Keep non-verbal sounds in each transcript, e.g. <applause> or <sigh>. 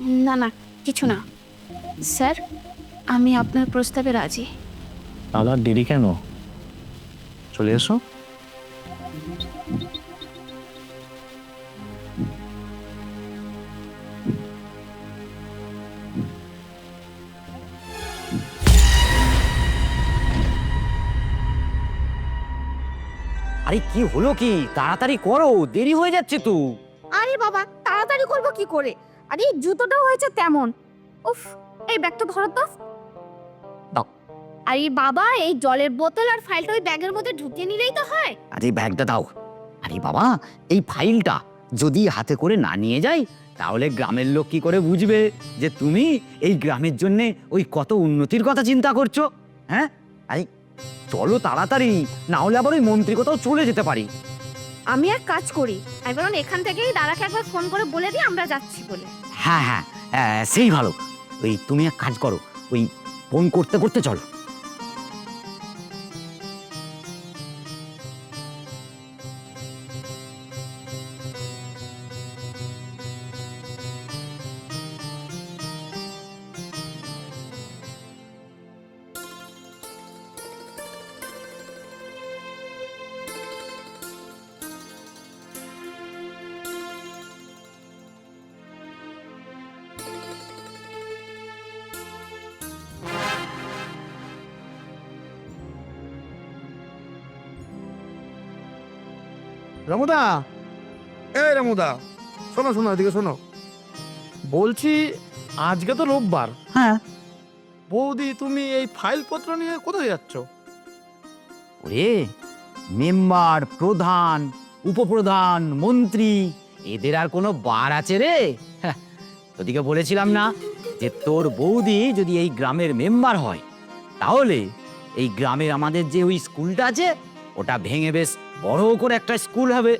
না না কিছু না। স্যার আমি আপনার প্রস্তাবে রাজি। তাহলে আর দেরি কেন? চলে এসো। আরে কি হলো কি? তাড়াতাড়ি করো দেরি হয়ে যাচ্ছে তো। আরে বাবা তাড়াতাড়ি করব কি করে? আরে এই জুতোটাও হয়েছে তেমন। উফ এই ব্যাগটা ধরো তো। দাও। আরে বাবা এই জলের বোতল আর ফাইলটা ওই ব্যাগের মধ্যে ঢুকিয়ে নিলেই তো হয়। আরে ব্যাগটা দাও। আরে বাবা এই ফাইলটা যদি হাতে করে না নিয়ে যাই তাহলে গ্রামের লোক কি করে বুঝবে যে তুমি এই গ্রামের জন্য ওই কত উন্নতির কথা চিন্তা করছ? হ্যাঁ? আরে চলো তাড়াতাড়ি না হলে আবার ওই মন্ত্রী কোথাও চলে যেতে পারি। আমি এক কাজ করি আমি বরং এখান থেকেই দাদাকে একবার ফোন করে বলে দিই আমরা যাচ্ছি বলে। হ্যাঁ হ্যাঁ সেই ভালো। ওই তুমি এক কাজ করো ওই ফোন করতে করতে চলো। রামুদা। এই রামুদা শোনো শোনো এদিকে শোনো। বলছি আজকে তো রোববার। হ্যাঁ। বৌদি তুমি এই ফাইলপত্র নিয়ে কোথায় যাচ্ছ? ওরে মেম্বার প্রধান উপপ্রধান মন্ত্রী এদের আর কোনো বার আছে রে? হ্যাঁ, তোদিকে বলেছিলাম না যে তোর বৌদি যদি এই গ্রামের মেম্বার হয় তাহলে এই গ্রামের আমাদের যে ওই স্কুলটা আছে ওটা ভেঙে বেশ বড় করে একটা স্কুল হবে।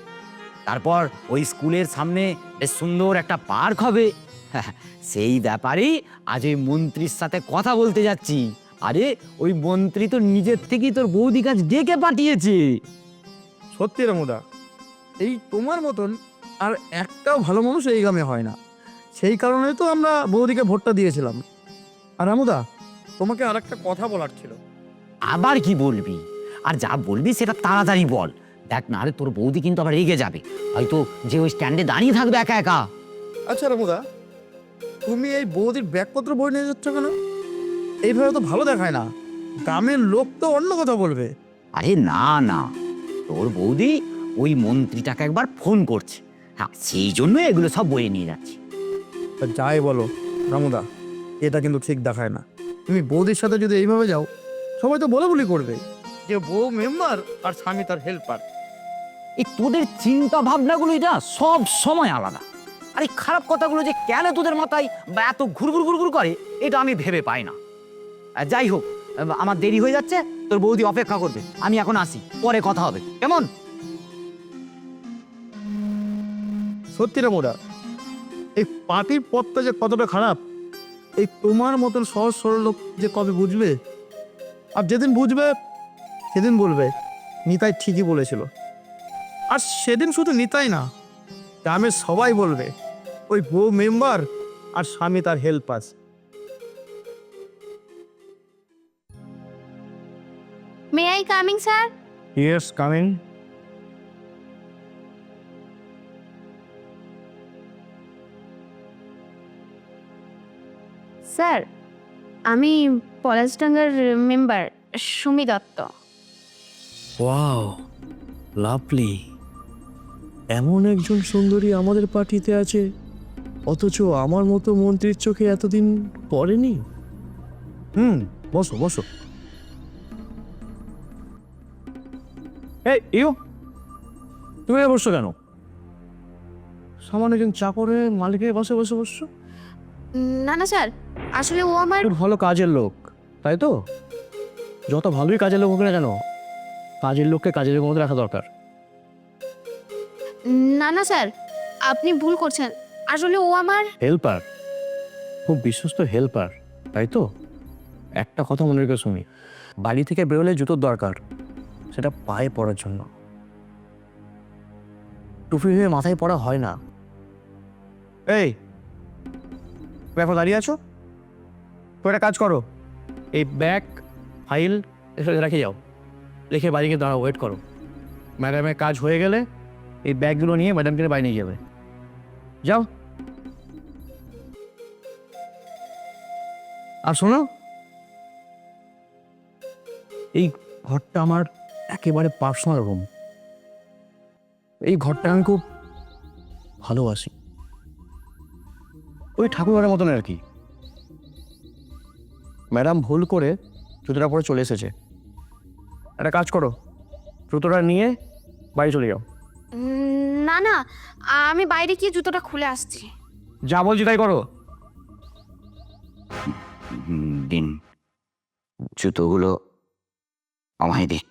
তারপর ওই স্কুলের সামনে বেশ সুন্দর একটা পার্ক হবে। <laughs> সেই ব্যাপারেই আজ ওই মন্ত্রীর সাথে কথা বলতে যাচ্ছি। আরে ওই মন্ত্রী তো নিজের থেকেই তোর বৌদি কাজ ডেকে পাঠিয়েছে। সত্যি রামুদা এই তোমার মতন আর একটাও ভালো মানুষ এই গ্রামে হয় না। সেই কারণে তো আমরা বৌদিকে ভোটটা দিয়েছিলাম। আর রামুদা তোমাকে আর একটা কথা বলার ছিল। আবার কি বলবি? আর যা বলবি সেটা তাড়াতাড়ি বল। দেখ না আরে তোর বৌদি কিন্তু আবার রেগে যাবে। হয়তো যে ওই স্ট্যান্ডে দাঁড়িয়ে থাকবে একা একা। আচ্ছা রামুদা তুমি এই বৌদির ব্যাগপত্র বই নিয়ে যাচ্ছ কেন? এইভাবে তো ভালো দেখায় না। গ্রামের লোক তো অন্য কথা বলবে। আরে না না। তোর বৌদি ওই মন্ত্রীটাকে একবার ফোন করছে। হ্যাঁ সেই জন্য এগুলো সব বয়ে নিয়ে যাচ্ছি। যাই বলো রামুদা এটা কিন্তু ঠিক দেখায় না। তুমি বৌদির সাথে যদি এইভাবে যাও সবাই তো বলে বলি করবে। যে বউ মেম্বার আর স্বামী তার হেল্পার এই তোদের চিন্তা ভাবনাগুলো এটা সব সময় আলাদা। আর এই খারাপ কথাগুলো যে কেন তোদের মাথায় বা এত ঘুরঘুর ঘুরঘুর করে এটা আমি ভেবে পাই না। আর যাই হোক আমার দেরি হয়ে যাচ্ছে তোর বৌদি অপেক্ষা করবে। আমি এখন আসি পরে কথা হবে। কেমন? সত্যি রামুদা এই পার্টির পথটা যে কতটা খারাপ এই তোমার মতন সহজ সরল লোক যে কবে বুঝবে? আর যেদিন বুঝবে সেদিন বলবে নিতাই ঠিকই বলেছিল। আর সেদিন শুধু নিতাই না গ্রামের সবাই বলবে ওই বউ মেম্বার আর স্বামী তার helper. May I coming sir yes coming sir আমি পলাশডাঙ্গার member Sumi Dutta. Wow lovely এমন একজন সুন্দরী আমাদের পার্টিতে আছে অথচ আমার মতো মন্ত্রীর চোখে এতদিন পড়েনি। হুম বসো বসো। এই ইউ তুমি বসছো কেন? সামান্য একজন চাকরের মালিকের বসে বসে বসছো না না স্যার আসলে ও আমার একটু ভালো কাজের লোক তাই তো? যত ভালোই কাজের লোক হোক না কেন কাজের লোককে কাজের লোকের মধ্যে রাখা দরকার। না না স্যার। আপনি ভুল করছেন। আসলে ও আমার হেল্পার। খুব বিশ্বস্ত হেল্পার তাই তো? একটা কথা মনে রেখে শুনি বাড়ি থেকে বেরোলে জুতোর দরকার সেটা পায়ে পড়ার জন্য। টুপি হয়ে মাথায় পড়া হয় না। এই তুমি এখন দাঁড়িয়ে আছো? তো একটা কাজ করো। এই ব্যাগ ফাইল এসব রেখে যাও। রেখে বাড়িকে দাঁড়াও ওয়েট করো। ম্যাডামের কাজ হয়ে গেলে এই ব্যাগগুলো নিয়ে ম্যাডামকে বাড়ি নিয়ে যাবে। যাও। আর শোনো, এই ঘরটা আমার একেবারে পার্সোনাল রুম এই ঘরটা আমি খুব ভালোবাসি। ওই ঠাকুরঘরের মতন আর কি। ম্যাডাম ভুল করে জুতোটা পরে চলে এসেছে। একটা কাজ করো। জুতোটা নিয়ে বাড়ি চলে যাও। না না আমি বাইরে গিয়ে জুতোটা খুলে আসছি। যা বলছি তাই করো। দিন জুতোগুলো আমায় দিন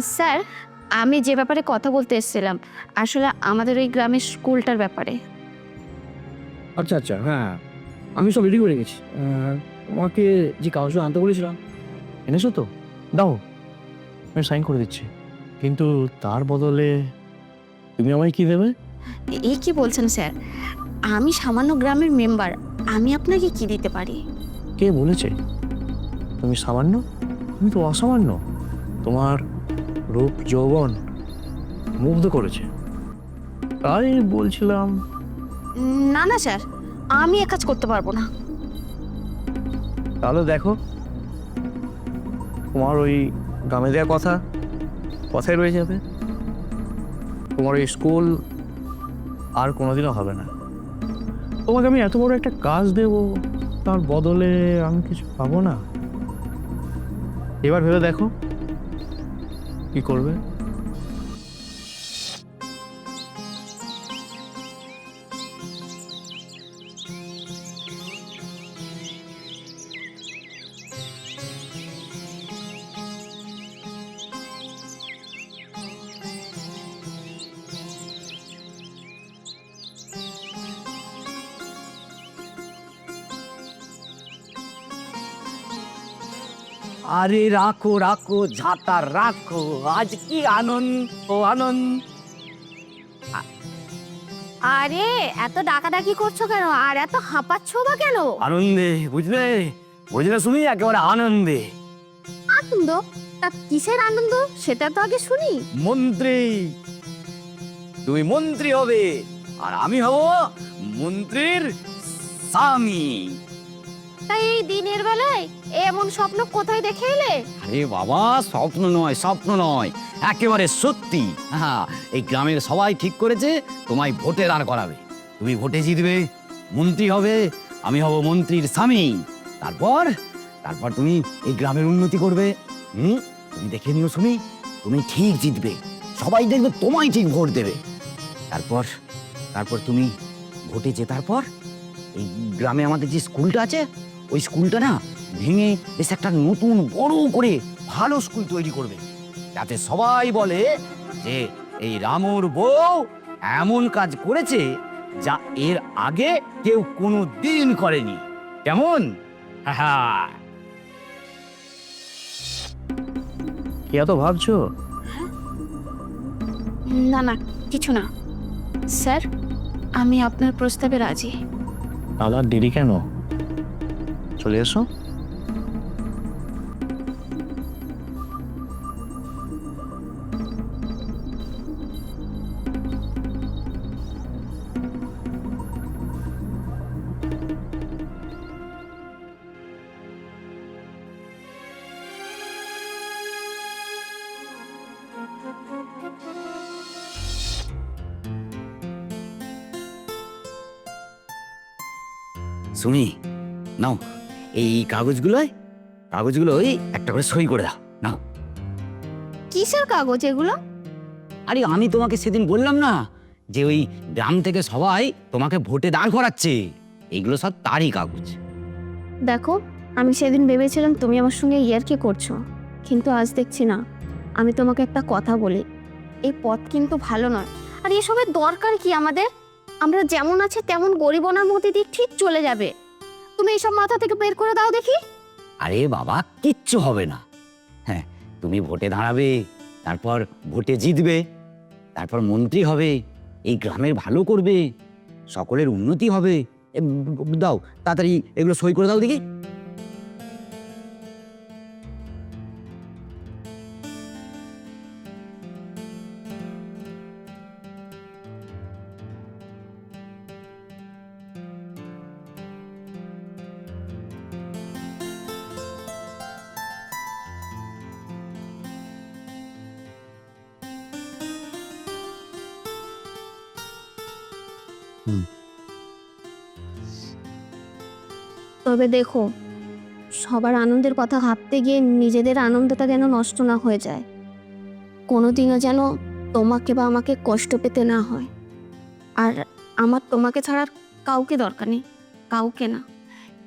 স্যার আমি যে ব্যাপারে কথা বলতে এসেছিলাম আসলে আমাদের ওই গ্রামের স্কুলটার ব্যাপারে। আচ্ছা আচ্ছা হ্যাঁ আমি সব রেডি করে গেছি তোমাকে যে কাগজ আনতে বলেছিলাম এনেছো তো? দাও। আমি সাইন করে দিচ্ছি। কিন্তু তার বদলে তুমি আমায় কি দেবে? এই কি বলছেন স্যার? আমি সামান্য গ্রামের মেম্বার আমি আপনাকে কি দিতে পারি? কে বলেছে? তুমি সামান্য? তুমি তো অসামান্য। তোমার রূপ যৌবন মুগ্ধ করেছে। তাই বলছিলাম। না না স্যার আমি এ কাজ করতে পারব না। তাহলে দেখো তোমার ওই গ্রামে দেওয়া কথা কথাই রয়ে যাবে। তোমার ওই স্কুল আর কোনোদিনও হবে না। তোমাকে আমি এত বড় একটা কাজ দেব তার বদলে আমি কিছু পাবো না। এবার ভেবে দেখো। কি করবে? আরে রাখো রাখো ঝাঁটা রাখো। আজ কি আনন্দ আনন্দ। আরে এত ডাকাডাকি করছ কেন? আর এত হাঁপাচ্ছ বা কেন? আনন্দে বুঝলে? বুঝলে শুনি একেবারে আনন্দে। আনন্দ? তা কিসের আনন্দ? সেটা তো আগে শুনি। মন্ত্রী। তুমি মন্ত্রী হবে আর আমি হব মন্ত্রীর স্বামী। তাই এই দিনের বেলায় এমন স্বপ্ন কোথায় দেখে এলে? আরে বাবা, স্বপ্ন নয় স্বপ্ন নয়। একেবারে সত্যি। হ্যাঁ এই গ্রামের সবাই ঠিক করেছে, তোমায় ভোটে দাঁড় করাবে। তুমি ভোটে জিতবে, মন্ত্রী হবে, আমি হব মন্ত্রীর স্বামী। তারপর তারপর তুমি এই গ্রামের উন্নতি করবে। হুম? তুমি দেখে নিও শুনি তুমি ঠিক জিতবে। সবাই দেখবে, তোমায় ঠিক ভোট দেবে। তারপর তারপর তুমি ভোটে জেতার পর, এই গ্রামে আমাদের যে স্কুলটা আছে, ওই স্কুলটা না ভেঙে বেশ একটা নতুন বড় করে ভালো স্কুল তৈরি করবে। যাতে সবাই বলে যে এই রামুর বউ এমন কাজ করেছে যা এর আগে কেউ কোনো দিন করেনি। কেমন? হ্যাঁ কি এত ভাবছ? না না কিছু না। স্যার আমি আপনার প্রস্তাবে রাজি। আর দেরি কেন? চলে এসো। শুনি। নাও এই কাগজগুলোয় কাগজগুলো ওই একটা করে সই করে দাও। নাও। কিসের কাগজ এগুলো? আরে আমি তোমাকে সেদিন বললাম না যে ওই গ্রাম থেকে সবাই তোমাকে ভোটে দাঁড় করাচ্ছে। এগুলো সব তারই কাগজ। দেখো আমি সেদিন ভেবেছিলাম তুমি আমার সঙ্গে ইয়ার্কি করছ কিন্তু আজ দেখছি না। আমি তোমাকে একটা কথা বলি এই পথ কিন্তু ভালো নয়। আর এসবের দরকার কি আমাদের? আমরা যেমন আছে তেমন গরিবনার মধ্যে দিয়ে ঠিক চলে যাবে। তুমি এইসব মাথা থেকে বের করে দাও দেখি। আরে বাবা, কিচ্ছু হবে না। হ্যাঁ তুমি ভোটে দাঁড়াবে, তারপর ভোটে জিতবে, তারপর মন্ত্রী হবে, এই গ্রামের ভালো করবে, সকলের উন্নতি হবে। দাও, তাড়াতাড়ি এগুলো সই করে দাও দেখি। তবে দেখো, সবার আনন্দের কথা ভাবতে গিয়ে নিজেদের আনন্দটা যেন নষ্ট না হয়ে যায়। কোনোদিনও যেন তোমাকে বা আমাকে কষ্ট পেতে না হয়। আর আমার তোমাকে ছাড়া কাউকে দরকার নেই, কাউকে না।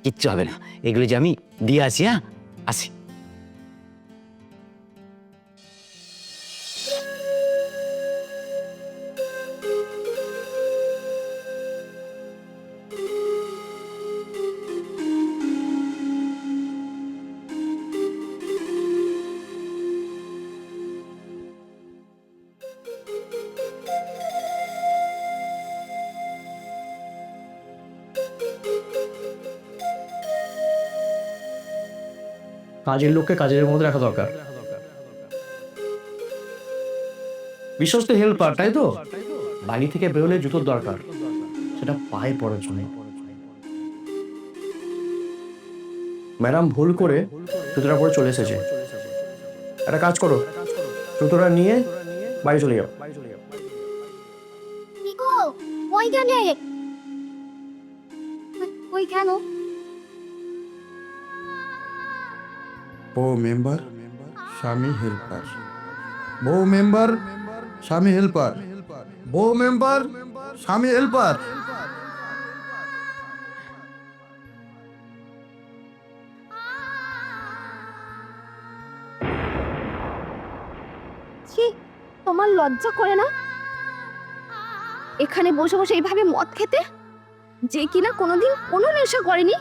কিচ্ছু হবে না। এগুলো যে আমি দিয়ে আসি হ্যাঁ? আসি। কাজের লোককে কাজের মধ্যে রাখা দরকার। বিশ্বস্ত হেল্পার তাই তো? বাড়ি থেকে বেরোলে জুতোর দরকার। সেটা পায়ে পড়ার জন্য। ম্যাডাম ভুল করে জুতোটা পরে চলে এসেছে। একটা কাজ করো। জুতোটা নিয়ে বাড়ি চলে যাও। ওই কেন? বউ মেম্বার, স্বামী হেল্পার। বউ মেম্বার, স্বামী হেল্পার। বউ মেম্বার, স্বামী হেল্পার। তোমার লজ্জা করে না? এখানে বসে বসে এইভাবে মদ খেতে? যে কিনা কোনোদিন কোনো নেশা করেনি,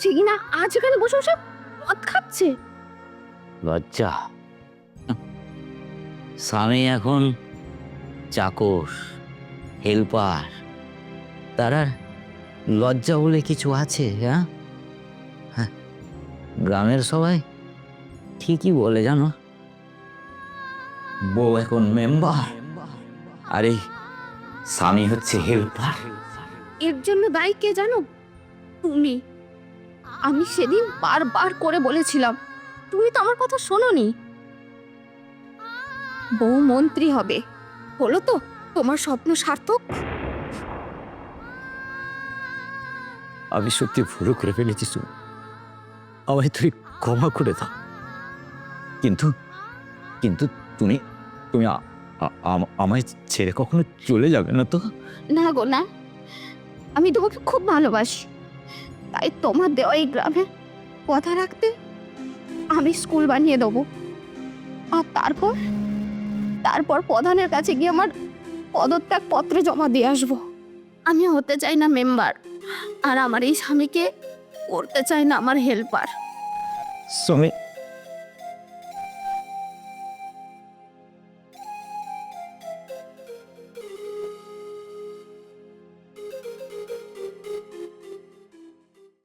সে কিনা আজ এখানে বসে বসে মদ খাচ্ছে? লজ্জা। স্বামী এখন চাকর হেল্পার তার লজ্জা বলে কিছু আছে হ্যাঁ? হ্যাঁ গ্রামের সবাই ঠিকই বলে, জানো? বউ এখন মেম্বার আরে স্বামী হচ্ছে হেল্পার এর জন্য দায়ী কে জানো? তুমি। আমি সেদিন বারবার করে বলেছিলাম তুমি তো আমার কথা শোনোনি। বউ মন্ত্রী হবে। হলো তো তোমার স্বপ্ন সার্থক? আমি সত্যি ভুলো করে ফেলেছি আমায় তুই ক্ষমা করে দাও। কিন্তু কিন্তু তুমি তুমি আ- আ- আম- আমায় ছেড়ে কখনো চলে যাবে না তো? না গো না। আমি তোমাকে খুব ভালোবাসি। তাই তোমার দেওয়া এই গ্রামে কথা রাখতে আমি স্কুল বানিয়ে দেবো। আর তারপর? তারপর প্রধানের কাছে গিয়ে আমার পদত্যাগ পত্র জমা দিয়ে আসব। আমি হতে চাই না মেম্বার, আর আমার এই স্বামীকে করতে চাই না আমার হেল্পার। সুমি